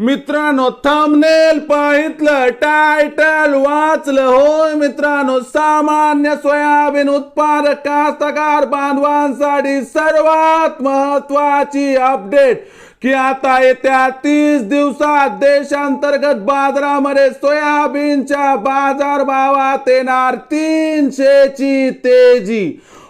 मित्रांनो thumbnail पाहितलं title वाचलं. होय मित्रांनो सामान्य सोयाबीन उत्पादक कास्तकार बांधवांसाठी सर्वात महत्वाची अपडेट की आता येत्या तीस दिवसात देशांतर्गत बाजारामध्ये सोयाबीनच्या बाजारभावात येणार तीनशेची तेजी.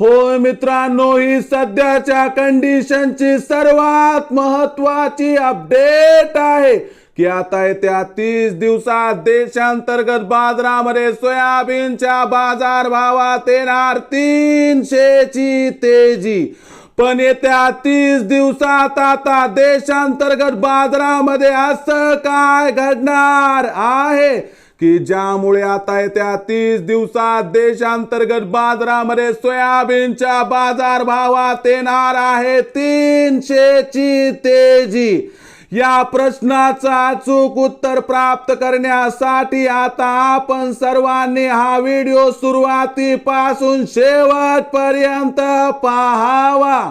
होय मित्रांनो ही सध्याच्या कंडिशनची सर्वात महत्वाची अपडेट आहे की आता येत्या तीस दिवसात देशांतर्गत बाजारामध्ये सोयाबीनच्या बाजार भावात येणार तीनशेची तेजी. पण येत्या तीस दिवसात आता देशांतर्गत बाजारामध्ये असं काय घडणार आहे? की ज्यामुळे आता येत्या तीस दिवसात देशांतर्गत बाजारामध्ये सोयाबीनच्या बाजार भावात येणार आहे तीनशेची तेजी. या प्रश्नाचं अचूक उत्तर प्राप्त करण्यासाठी आता आपण सर्वांनी हा व्हिडिओ सुरुवातीपासून शेवटपर्यंत पाहावा.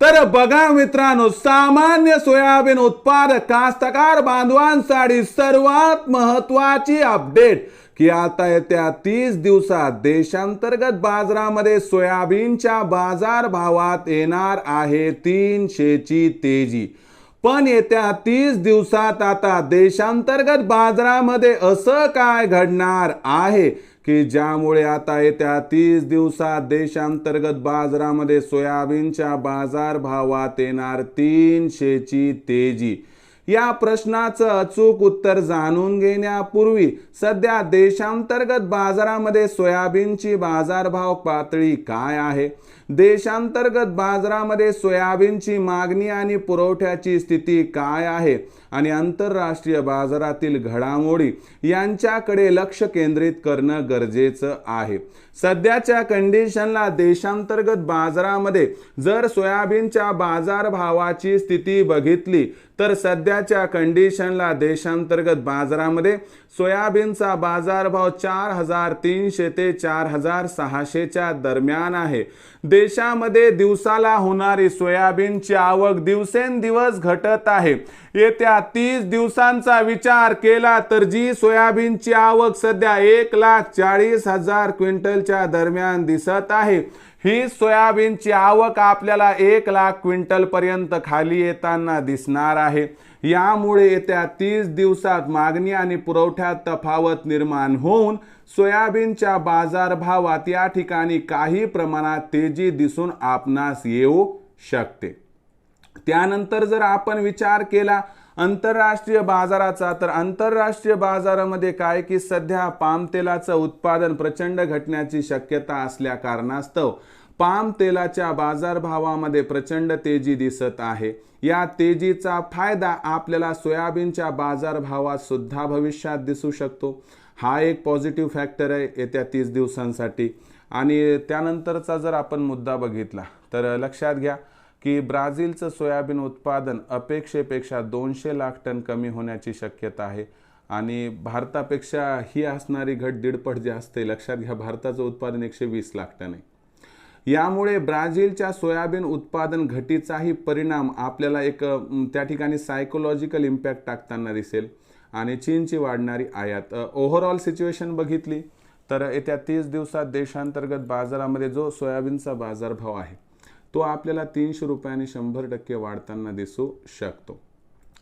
तर बघा मित्रांनो सामान्य सोयाबीन उत्पादक कास्तकार बांधवांसाठी सर्वात महत्वाची अपडेट की आता येत्या तीस दिवसात देशांतर्गत बाजारामध्ये सोयाबीनच्या बाजार भावात येणार आहे तीनशेची तेजी. पण येत्या तीस दिवसात आता देशांतर्गत बाजारामध्ये असं काय घडणार आहे? की ज्यामुळे आता येत्या तीस दिवसात देशांतर्गत बाजारामध्ये सोयाबीनच्या बाजार भावात येणार तीनशेची तेजी. या प्रश्नाचं अचूक उत्तर जाणून घेण्यापूर्वी सध्या देशांतर्गत बाजारामध्ये सोयाबीनची बाजारभाव पातळी काय आहे? देशांतर्गत बाजारामध्ये सोयाबीनची मागणी आणि पुरवठ्याची स्थिती काय आहे? आणि आंतरराष्ट्रीय बाजारातील घडामोडी यांच्याकडे लक्ष केंद्रित करणं गरजेचं आहे. सध्याच्या कंडिशनला देशांतर्गत बाजारामध्ये जर सोयाबीनच्या बाजारभावाची स्थिती बघितली तर सध्याच्या कंडिशनला देशांतर्गत बाजारामध्ये सोयाबीनचा बाजारभाव चार हजार तीनशे ते चार हजार सहाशेच्या दरम्यान आहे. देशामध्ये दिवसाला होणारी सोयाबीनची आवक दिवसेंदिवस घटत आहे. येत्या तीस दिवसांचा विचार केला तर जी सोयाबीनची आवक सध्या एक लाख चाळीस हजार क्विंटलच्या दरम्यान दिसत आहे. ही सोयाबीनची आवक आपल्याला एक लाख क्विंटल पर्यंत खाली येताना दिसणार आहे. यामुळे येत्या तीस दिवसात मागणी आणि पुरवठ्यात तफावत निर्माण होऊन सोयाबीनच्या बाजारभावात या ठिकाणी काही प्रमाणात तेजी दिसून आपणास येऊ शकते. त्यानंतर जर आपण विचार केला आंतरराष्ट्रीय बाजाराचा तर आंतरराष्ट्रीय बाजारामध्ये काय की सध्या पाम तेलाचं उत्पादन प्रचंड घटण्याची शक्यता असल्या कारणास्तव पाम तेलाच्या बाजारभावामध्ये प्रचंड तेजी दिसत आहे. या तेजीचा फायदा आपल्याला सोयाबीनच्या बाजारभावात सुद्धा भविष्यात दिसू शकतो. हा एक पॉझिटिव्ह फॅक्टर आहे येत्या तीस दिवसांसाठी. आणि त्यानंतरचा जर आपण मुद्दा बघितला तर लक्षात घ्या की ब्राझीलचं सोयाबीन उत्पादन अपेक्षेपेक्षा दोनशे लाख टन कमी होण्याची शक्यता आहे. आणि भारतापेक्षा ही असणारी घट दीडपट जास्त आहे. लक्षात घ्या भारताचं उत्पादन एकशे वीस लाख टन आहे. यामुळे ब्राझीलच्या सोयाबीन उत्पादन घटीचाही परिणाम आपल्याला एक त्या ठिकाणी सायकोलॉजिकल इम्पॅक्ट टाकताना दिसेल आणि चीनची वाढणारी आयात. ओव्हरऑल सिच्युएशन बघितली तर येत्या तीस दिवसात देशांतर्गत बाजारामध्ये जो सोयाबीनचा बाजारभाव आहे तो आपल्याला तीनशे रुपयाने शंभर टक्के वाढताना दिसू शकतो.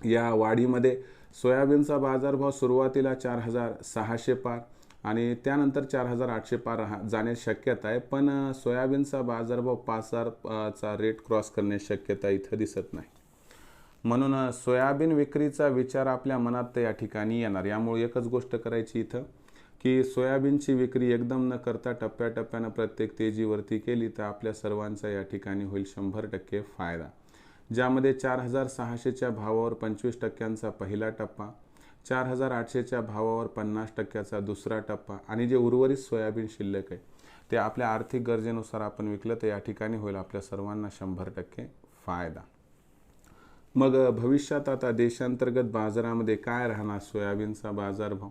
या वाढीमध्ये सोयाबीनचा बाजारभाव सुरुवातीला चार हजार सहाशे पार आणि त्यानंतर चार हजार आठशे पार हा- जाण्याची शक्यता आहे. पण सोयाबीनचा बाजारभाव पाच हजार चा रेट क्रॉस करण्याची शक्यता इथं दिसत नाही. म्हणून सोयाबीन विक्रीचा विचार आपल्या मनात या ठिकाणी येणार. यामुळे एकच गोष्ट करायची इथं. की सोयाबीनची विक्री एकदम न करता टप्प्याटप्प्यानं प्रत्येक तेजीवरती केली तर आपल्या सर्वांचा या ठिकाणी होईल शंभर टक्के फायदा. ज्यामध्ये चार हजार सहाशेच्या भावावर पंचवीस टक्क्यांचा पहिला टप्पा चार हजार आठशेच्या भावावर पन्नास टक्क्याचा दुसरा टप्पा आणि जे उर्वरित सोयाबीन शिल्लक आहे ते आपल्या आर्थिक गरजेनुसार आपण विकलं तर या ठिकाणी होईल आपल्या सर्वांना शंभर टक्के फायदा. मग भविष्यात आता देशांतर्गत बाजारामध्ये काय राहणार? सोयाबीनचा बाजारभाव?